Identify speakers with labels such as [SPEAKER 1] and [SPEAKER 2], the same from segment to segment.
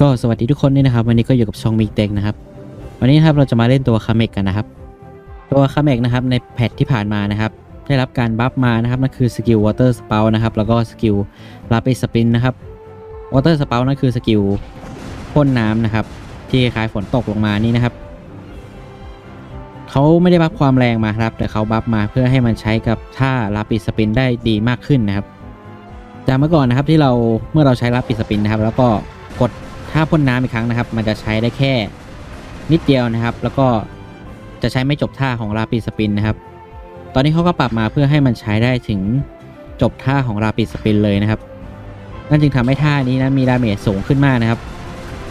[SPEAKER 1] ก็สวัสดีทุกคนด้วยนะครับ วันนี้ก็อยู่กับช่องมิกเต็กนะครับ วันนี้ครับเราจะมาเล่นตัวคาเมกกันนะครับ ตัวคาเมกนะครับในแพทที่ผ่านมานะครับ ได้รับการบัฟมานะครับนั่นคือสกิลวอเตอร์สเปานะครับแล้วก็สกิลลาปิสปินนะครับวอเตอร์สเปานั่นคือสกิลพ่นน้ำนะครับ ที่คล้ายฝนตกลงมานี่นะครับเขาไม่ได้บัฟความแรงมาครับ แต่เขาบัฟมาเพื่อให้มันใช้กับท่าลาปิสปินได้ดีมากขึ้นนะครับจากเมื่อก่อนนะครับที่เราเมื่อเราใช้ลาปิสปินนะครับ แล้วก็กด ท่าพ่นน้ำอีกครั้งนะครับ มันจะใช้ได้แค่นิดเดียวนะครับ แล้วก็จะใช้ไม่จบท่าของลาปิสปินนะครับ ตอนนี้เขาก็ปรับมาเพื่อให้มันใช้ได้ถึงจบท่าของลาปิสปินเลยนะครับ นั่นจึงทำให้ท่านี้นะมีดาเมจสูงขึ้นมากนะครับ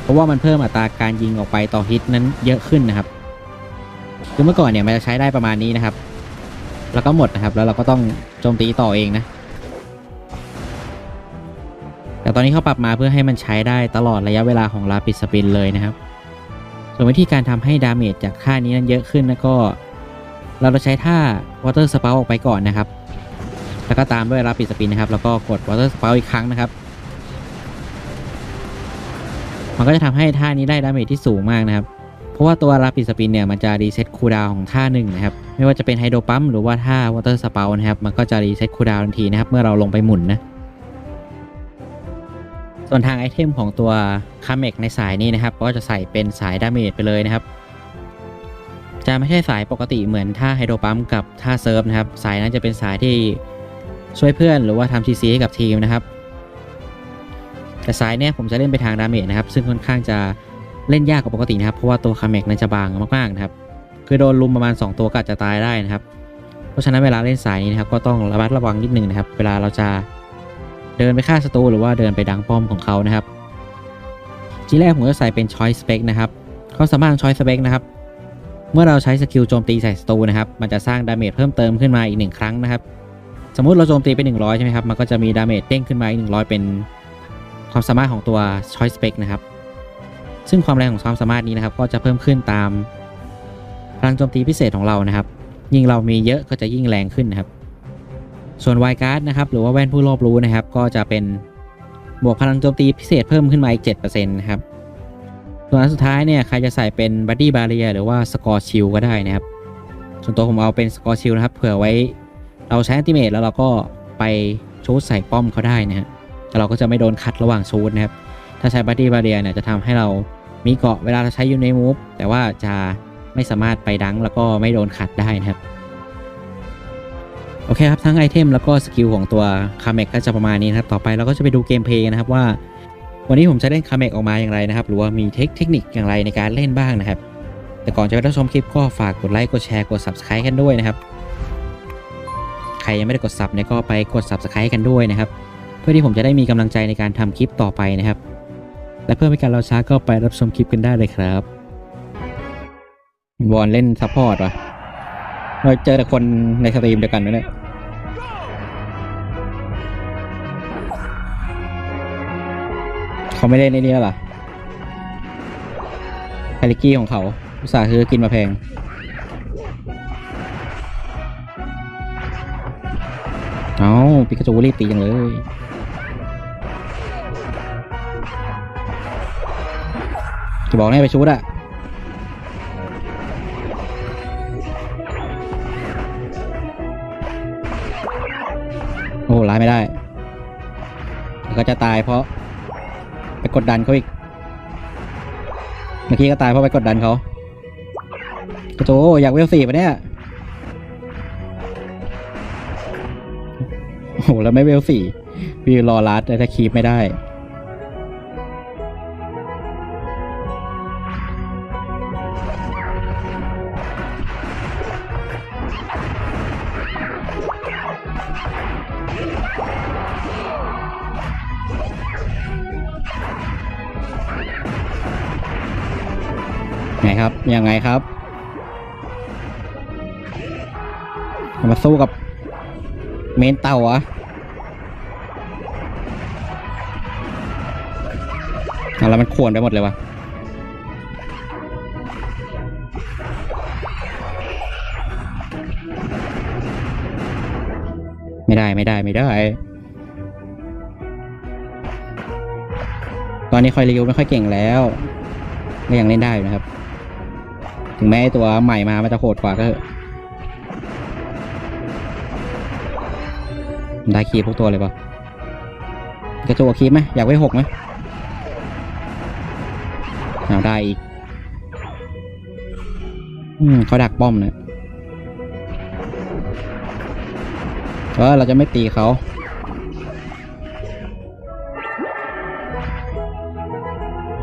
[SPEAKER 1] เพราะว่ามันเพิ่มอัตราการยิงออกไปต่อฮิตนั้นเยอะขึ้นนะครับ คือเมื่อก่อนเนี่ยมันจะใช้ได้ประมาณนี้นะครับ แล้วก็หมดนะครับ แล้วเราก็ต้องโจมตีต่อเองนะ แต่ตอนนี้เขาปรับมาเพื่อให้มันใช้ได้ตลอดระยะเวลาของลาปิดสปินเลยนะครับ ส่วนวิธีการทำให้ดาเมจจากท่านี้นั้นเยอะขึ้นนะก็ เราจะใช้ท่าวอเตอร์สเปาออกไปก่อนนะครับ แล้วก็ตามด้วยลาปิดสปินนะครับ แล้วก็กดวอเตอร์สเปาอีกครั้งนะครับ มันก็จะทำให้ท่านี้ได้ดาเมจที่สูงมากนะครับ เพราะว่าตัวลาปิดสปินเนี่ยมันจะรีเซ็ตคูลดาวของท่าหนึ่งนะครับ ไม่ว่าจะเป็นไฮโดรปั๊มหรือว่าท่าวอเตอร์สเปานะครับ มันก็จะรีเซ็ตคูลดาวทันทีนะครับ เมื่อเราลงไปหมุนนะ ส่วนทางไอเทมของตัวคาเมกในสายนี้นะครับ ก็จะใส่เป็นสายดาเมจไปเลยนะครับ จะไม่ใช่สายปกติเหมือนท่าไฮโดรปั๊มกับท่าเซิร์ฟนะครับ สายนั้นจะเป็นสายที่ช่วยเพื่อนหรือว่าทำซีซีให้กับทีมนะครับ แต่สายเนี้ยผมจะเล่นไปทางดาเมจนะครับ ซึ่งค่อนข้างจะเล่นยากกว่าปกตินะครับ เพราะว่าตัวคาเมกนั้นจะบางมากๆนะครับ คือโดนลุมประมาณ 2 ตัวก็อาจจะตายได้นะครับ เพราะฉะนั้นเวลาเล่นสายนี้นะครับก็ต้องระมัดระวังนิดนึงนะครับ เวลาเราจะ เดินไปฆ่าศัตรูหรือว่าเดินไปดังป้อมของเขานะครับทีแรกผมจะใส่เป็น Choice Spec นะครับเขาสามารถ Choice Spec นะครับ เมื่อเราใช้สกิลโจมตีใส่ศัตรูนะครับ มันจะสร้างดาเมจเพิ่มเติมขึ้นมาอีกหนึ่งครั้งนะครับ สมมุติเราโจมตีไป 100 ใช่ไหมครับ มันก็จะมีดาเมจเด้งขึ้นมาอีก 100 เป็นความสามารถของตัว Choice Spec นะครับ ซึ่งความแรงของความสามารถนี้นะครับ ก็จะเพิ่มขึ้นตามพลังโจมตีพิเศษของเรานะครับ ยิ่งเรามีเยอะก็จะยิ่งแรงขึ้นนะครับ ส่วนไวการ์ดนะครับหรือว่าแว่นผู้รอบรู้นะครับ ก็จะเป็นบวกพลังโจมตีพิเศษเพิ่มขึ้นมาอีก 7%นะครับส่วนอันสุดท้ายเนี่ยใครจะใส่เป็นบัดดี้บาเรียหรือว่าสกอร์ชิลก็ได้นะครับ ส่วนตัวผมเอาเป็นสกอร์ชิลนะครับเผื่อไว้เราใช้อันติเมตแล้วเราก็ไปชูดใส่ป้อมเขาได้นะฮะแต่เราก็จะไม่โดนคัดระหว่างชูดนะครับ ถ้าใช้บัดดี้บาเรียเนี่ยจะทำให้เรามีเกาะเวลาเราใช้อยู่ในมูฟแต่ว่าจะไม่สามารถไปดังแล้วก็ไม่โดนขัดได้นะครับ โอเคครับทั้งไอเทมแล้วก็สกิลของตัวคาเมกก็จะประมาณนี้นะครับ ต่อไปเราก็จะไปดูเกมเพลย์นะครับว่า วันนี้ผมจะเล่นคาเมกออกมาอย่างไรนะครับ หรือว่ามีเทคเทคนิคอย่างไรในการเล่นบ้างนะครับ แต่ก่อนจะไปรับชมคลิปก็ฝากกดไลค์กดแชร์กด subscribe กันด้วยนะครับ ใครยังไม่ได้กด sub เนี่ยก็ไปกด subscribe กันด้วยนะครับ เพื่อที่ผมจะได้มีกำลังใจในการทำคลิปต่อไปนะครับ และเพื่อไม่ให้การเราช้าก็ไปรับชมคลิปกันได้เลยครับวอนเล่นซัพพอร์ตวะ เราเจอแต่คนในสตรีมเดียวกันนะเนี่ยเขาไม่เล่นในนี้แล้วหรอคาลิกี้ของเขาอุตส่าห์ซื้อกินมาแพง เอาปิกาจูรีบตีจังเลยจะบอกให้ไปชูดอะ จะตายเพราะ ไปกดดันเขาอีก เมื่อกี้ก็ตายเพราะไปกดดันเขาโจอยากเวลสี่ปะเนี่ยโอ้โหแล้วไม่เวลสี่วิวรอรัดแต่ถ้าคีบไม่ได้ ครับ ยังไงครับ มาสู้กับเมนเต่าอะอาแล้วมันขวนไปหมดเลยวะไม่ได้ไม่ได้ไม่ได้ ตอนนี้คอยรีวิวไม่ค่อยเก่งแล้วก็ยังเล่นได้อยู่นะครับ ถึงแม้ตัวใหม่มามันจะโหดกว่าก็เถอะได้คีบทุกตัวเลยปะกระจูกคีบไหมอยากไว้หกไหมเอาได้อีกอืมเขาดักป้อมเนี่ยเออเราจะไม่ตีเขา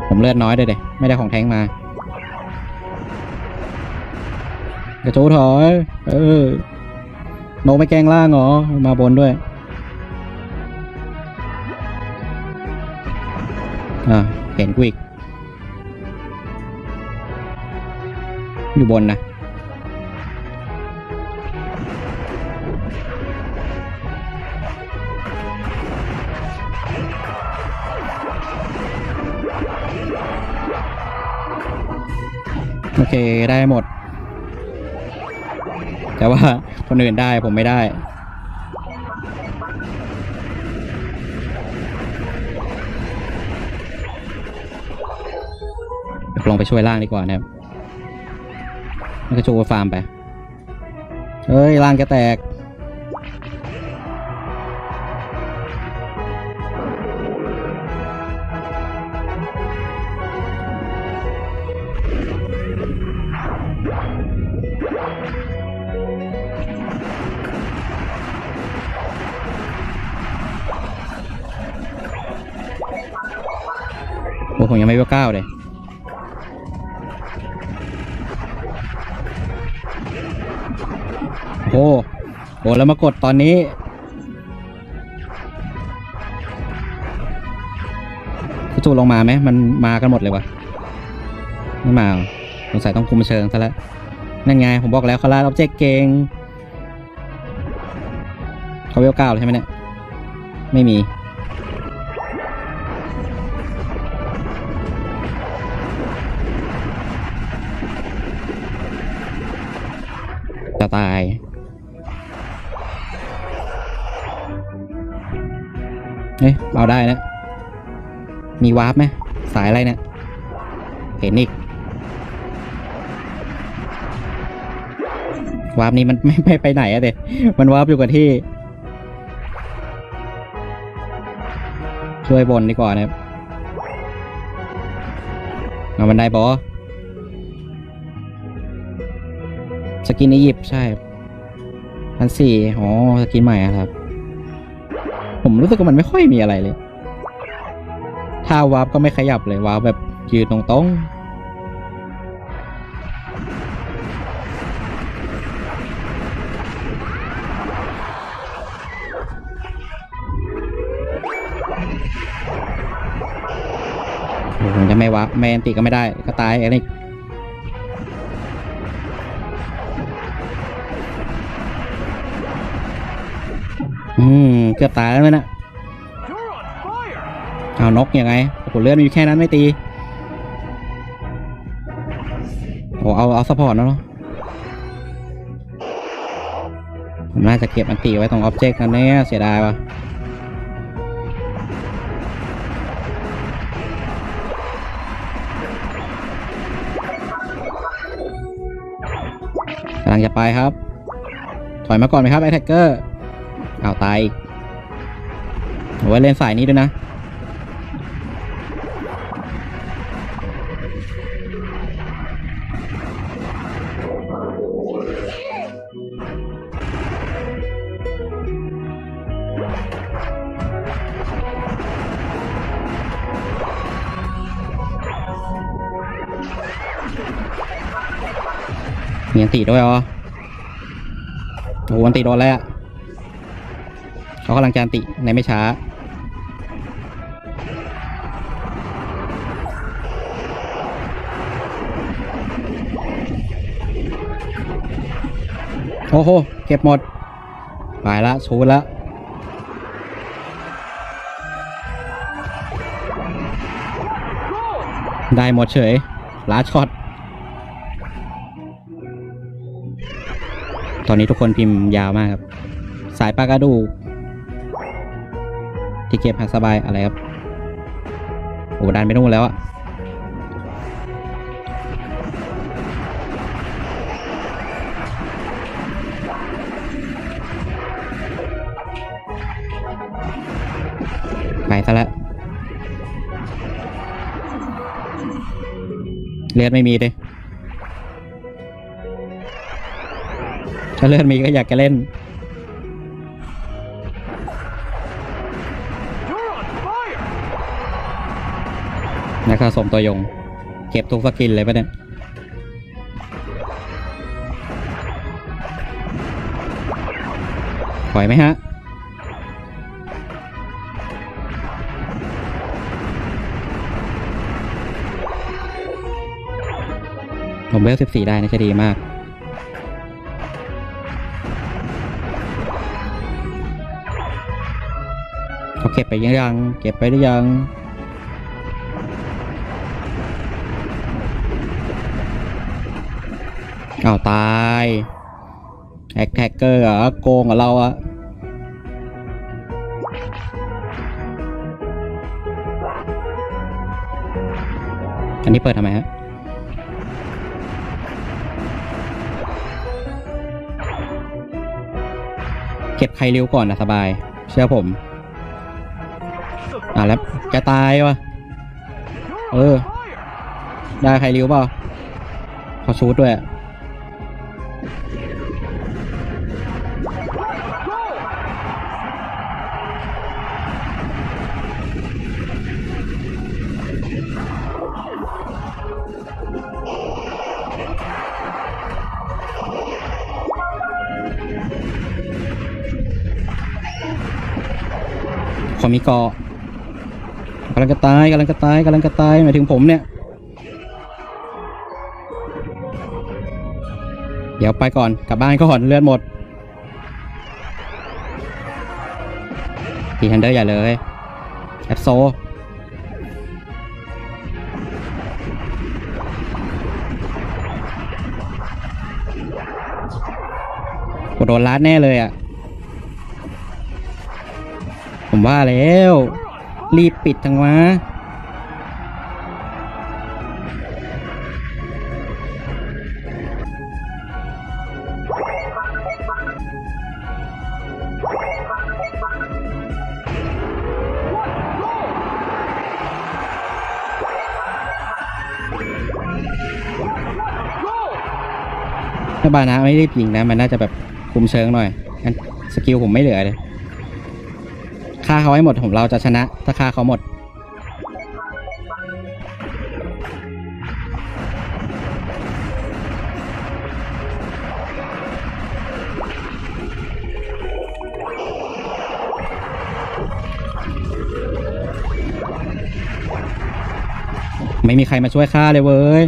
[SPEAKER 1] ผมเลือดน้อยด้วยเด็ไม่ได้ของแท้งมา กระจูถอย เออโนไม่แกล้งล่างเหรอ มาบนด้วย อ่า เห็นกูอีก อยู่บนนะโอเค ได้หมด แต่ว่าคนอื่นได้ผมไม่ได้ ลงไปช่วยล่างดีกว่านะครับมันก็โชว์ฟาร์มไป เฮ้ยล่างจะแตก ผมยังไม่เวเก้าเลยโอ้โหแล้วมากดตอนนี้ จูลงมาไหม มันมากันหมดเลยวะไม่มาสงสัยต้องคุมเชิงซะแล้วนั่นไง ผมบอกแล้วเขาลาดออบเจกต์เก่งเขาเวลเก้าแล้วใช่ไหมเนี่ย ไม่มี ตายเอ๊ะเอาได้นะ มีวาร์ปไหมสายอะไรเนะี่ยเห็นอีก วาร์ปนี้มันไม่ไม่ไปไหนอะเด็มันวาร์ปอยู่กับที่ ช่วยบนดีกว่านะครับเอาบันไดบอ สกินอียิปต์ใช่พันสี่อ๋อสกินใหม่ครับ ผมรู้สึกว่ามันไม่ค่อยมีอะไรเลย ถ้าวาร์ปก็ไม่ขยับเลยวาร์ปแบบยืนตรงๆโอ้โหผมจะไม่วาร์ปไม่แอนติก็ไม่ได้ก็ตายอะไร อืมเกือบตายแล้วนะ
[SPEAKER 2] You're on fire!
[SPEAKER 1] เอานกยังไงโอ้โหเลือดมีอยู่แค่นั้นไม่ตีโอ้เอาเอาซัพพอร์ตแล้วเนาะผมน่าจะเก็บอันตีไว้ตรงออบเจกต์นั่นเนี่ยเสียดายวะกำลังจะไปครับ ถอยมาก่อนไหมครับไอแท็กเกอร์ เอาตายอีกโอ้เล่นสายนี้ด้วยนะ มีอันตีด้วยเหรอโอ้โหอันตีโดนแล้ว เขากำลังจะอันติในไม่ช้า โอ้โห เก็บหมด ไปละชูดละได้หมดเฉย ลาช็อต ตอนนี้ทุกคนพิมพ์ยาวมากครับ สายปลากระดูก เก็บหักสบายอะไรครับ โอ้ดันไปนู่นแล้วอะไปซะแล้วเลือดไม่มีเลยถ้าเลือดมีก็อยากจะเล่น นักสะสมตัวยง เก็บทุกสกินเลยปะเนี่ยปล่อยไหมฮะผมเวล14ได้นะจะดีมาก เขาเก็บไปยังยังเก็บไปหรือยัง อ้าวตายแฮกแฮกเกอร์เหรอโกงกับเราอะอันนี้เปิดทำไมฮะเก็บใครเร็วก่อนนะสบาย เชื่อผม อะแล้วจะตายวะ
[SPEAKER 2] You're
[SPEAKER 1] Ừ.
[SPEAKER 2] on fire!
[SPEAKER 1] ได้ใครเร็วเปล่าเขาชูดด้วย ขอมีเกาะกำลังจะตายกำลังจะตายกำลังจะตายหมายถึงผมเนี่ย เดี๋ยวไปก่อนกลับบ้านก่อนเลือดหมดตีฮันเดอร์อย่าเลยแอปโซกดโดนลัดแน่เลยอะ ผมว่าแล้ว รีบปิดจังวะถ้าบานะไม่ได้พิงนะ มันน่าจะแบบคุมเชิงหน่อยงั้นสกิลผมไม่เหลือเลย ฆ่าเขาให้หมดผมเราจะชนะ ถ้าฆ่าเขาหมด ไม่มีใครมาช่วยฆ่าเลยเว้ย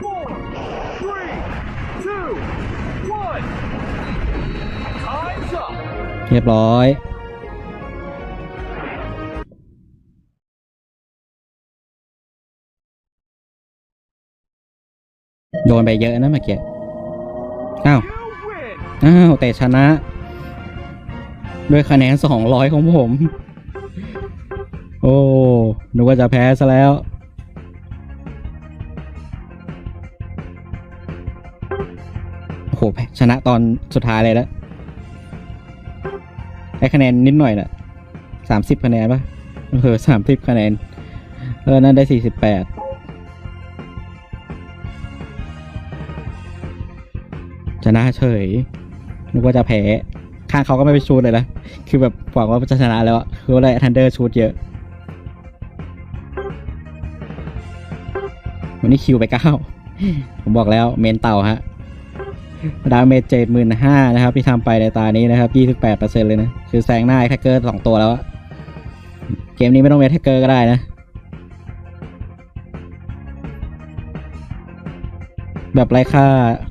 [SPEAKER 2] four, three, two, one. Time's up.
[SPEAKER 1] เรียบร้อยโดนไปเยอะนะเมื่อกี้อ้าว
[SPEAKER 2] You win.
[SPEAKER 1] อ้าว แต่ชนะ ด้วยคะแนนสองร้อยของผม โอ้นึกว่าจะแพ้ซะแล้ว โอ้โหชนะตอนสุดท้ายเลยแล้วได้คะแนนนิดหน่อยแหละสามสิบคะแนนปะเออสามสิบคะแนน เออนั่นได้สี่สิบแปดชนะเฉย นึกว่าจะแพ้ ข้างเขาก็ไม่ไปชูดเลยนะ คือแบบหวังว่าจะชนะแล้วอะคือว่าได้ทันเดอร์ชูดเยอะ วันนี้คิวไปเก้า ผมบอกแล้วเมนเต่าฮะ ดาเมจเจ็ดหมื่นห้านะครับ ที่ทำไปในตานี้นะครับยี่สิบแปดเปอร์เซ็นเลยนะ คือแซงหน้าแท็กเกอร์สองตัวแล้ว เกมนี้ไม่ต้องเมนแท็กเกอร์ก็ได้นะ แบบไร้ค่า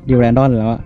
[SPEAKER 1] ดิวแรนดอนแล้วอะ